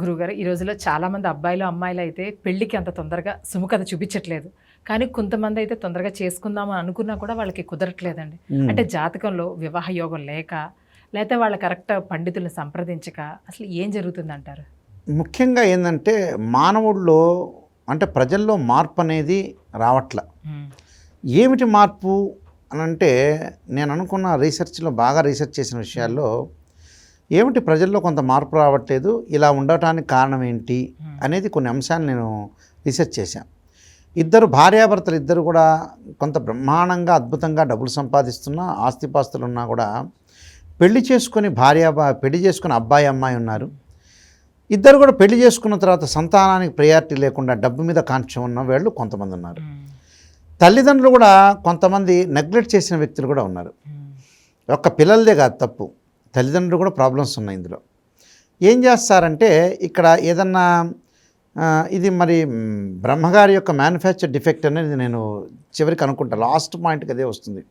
గురువుగారు ఈ రోజుల్లో చాలా మంది అబ్బాయిలు అమ్మాయిలు అయితే పెళ్ళికి అంత తొందరగా సుముఖత చూపించట్లేదు. కానీ కొంతమంది అయితే తొందరగా చేసుకుందాం అని అనుకున్నా కూడా వాళ్ళకి కుదరట్లేదండి. అంటే జాతకంలో వివాహ యోగం లేక లేకపోతే వాళ్ళ కరెక్ట్ పండితులను సంప్రదించక అసలు ఏం జరుగుతుంది అంటారు ముఖ్యంగా ఏంటంటే మానవుల్లో అంటే ప్రజల్లో మార్పు అనేది రావట్ల. ఏమిటి మార్పు అని అంటే నేను అనుకున్న రీసెర్చ్లో బాగా రీసెర్చ్ చేసిన విషయాల్లో ఏమిటి ప్రజల్లో కొంత మార్పు రావట్లేదు ఇలా ఉండటానికి కారణం ఏంటి అనేది కొన్ని అంశాలు నేను రీసెర్చ్ చేశాను. ఇద్దరు భార్యాభర్తలు ఇద్దరు కూడా కొంత బ్రహ్మాండంగా అద్భుతంగా డబ్బులు సంపాదిస్తున్నా ఆస్తిపాస్తులు ఉన్నా కూడా పెళ్ళి చేసుకొని భార్య పెళ్ళి చేసుకుని అబ్బాయి అమ్మాయి ఉన్నారు. ఇద్దరు కూడా పెళ్ళి చేసుకున్న తర్వాత సంతానానికి ప్రయారిటీ లేకుండా డబ్బు మీద కాంక్ష ఉన్న వాళ్ళు కొంతమంది ఉన్నారు. తల్లిదండ్రులు కూడా కొంతమంది నెగ్లెక్ట్ చేసిన వ్యక్తులు కూడా ఉన్నారు. ఒక్క పిల్లలదే కాదు తప్పు. తల్లిదండ్రులు కూడా ప్రాబ్లమ్స్ ఉన్నాయి ఇందులో. ఏం చేస్తారంటే ఇక్కడ ఏదన్నా ఇది మరి బ్రహ్మగారి యొక్క మ్యానుఫ్యాక్చర్ డిఫెక్ట్ అనేది నేను చివరికి అనుకుంటా. లాస్ట్ పాయింట్కి అదే వస్తుంది.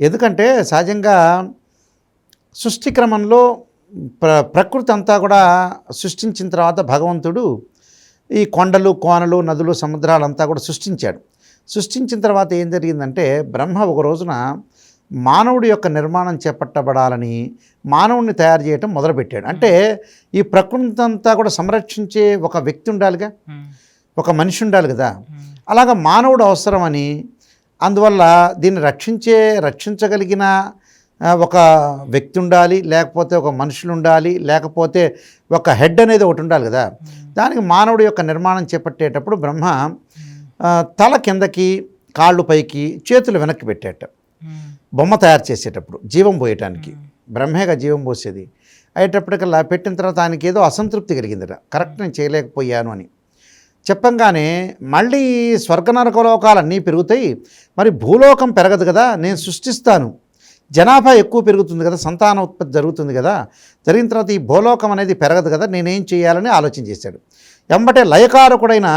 ఎందుకంటే సహజంగా సృష్టి క్రమంలో ప్ర ప్రకృతి అంతా కూడా సృష్టించిన తర్వాత భగవంతుడు ఈ కొండలు కోనలు నదులు సముద్రాలంతా కూడా సృష్టించాడు. సృష్టించిన తర్వాత ఏం జరిగిందంటే బ్రహ్మ ఒక రోజున మానవుడి యొక్క నిర్మాణం చేపట్టబడాలని మానవుడిని తయారు చేయటం మొదలుపెట్టాడు. అంటే ఈ ప్రకృతి అంతా కూడా సంరక్షించే ఒక వ్యక్తి ఉండాలిగా? ఒక మనిషి ఉండాలి కదా? అలాగ మానవుడు అవసరమని అందువల్ల దీన్ని రక్షించే రక్షించగలిగిన ఒక వ్యక్తి ఉండాలి లేకపోతే ఒక మనుషులు ఉండాలి లేకపోతే ఒక హెడ్ అనేది ఒకటి ఉండాలి కదా? దానికి మానవుడి యొక్క నిర్మాణం చేపట్టేటప్పుడు బ్రహ్మ తల కిందకి కాళ్ళు పైకి చేతులు వెనక్కి పెట్టేట. బొమ్మ తయారు చేసేటప్పుడు జీవం పోయటానికి. బ్రహ్మేగా జీవం పోసేది. అయ్యేటప్పటికల్లా పెట్టిన తర్వాత ఆయనకి ఏదో అసంతృప్తి కలిగిందట. కరెక్ట్ నేను చేయలేకపోయాను అని. చెప్పంగానే మళ్ళీ స్వర్గ నరకలోకాలన్నీ పెరుగుతాయి. మరి భూలోకం పెరగదు కదా నేను సృష్టిస్తాను. జనాభా ఎక్కువ పెరుగుతుంది కదా సంతాన ఉత్పత్తి జరుగుతుంది కదా. జరిగిన తర్వాత ఈ భూలోకం అనేది పెరగదు కదా నేనేం చేయాలని ఆలోచన చేశాడు. ఎంబటే లయకారకుడైన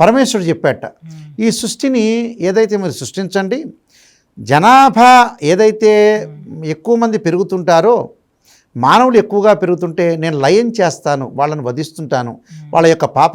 పరమేశ్వరుడు చెప్పాట ఈ సృష్టిని ఏదైతే మీరు సృష్టించండి జనాభా ఏదైతే ఎక్కువ మంది పెరుగుతుంటారో మానవులు ఎక్కువగా పెరుగుతుంటే నేను లయం చేస్తాను వాళ్ళని వధిస్తుంటాను వాళ్ళ యొక్క పాప